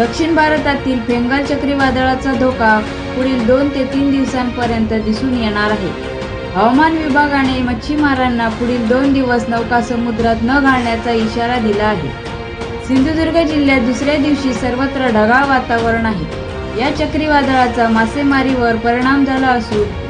दक्षिण भारतातील बेंगाल चक्रीवादळाचा धोका पुढील दोन ते तीन दिवसांपर्यंत दिसून येणार आहे. हवामान विभागाने मच्छीमारांना पुढील दोन दिवस नौका समुद्रात न घालण्याचा इशारा दिला आहे. सिंधुदुर्ग जिल्ह्यात दुसऱ्या दिवशी सर्वत्र ढगाळ वातावरण आहे. या चक्रीवादळाचा मासेमारीवर परिणाम झाला असून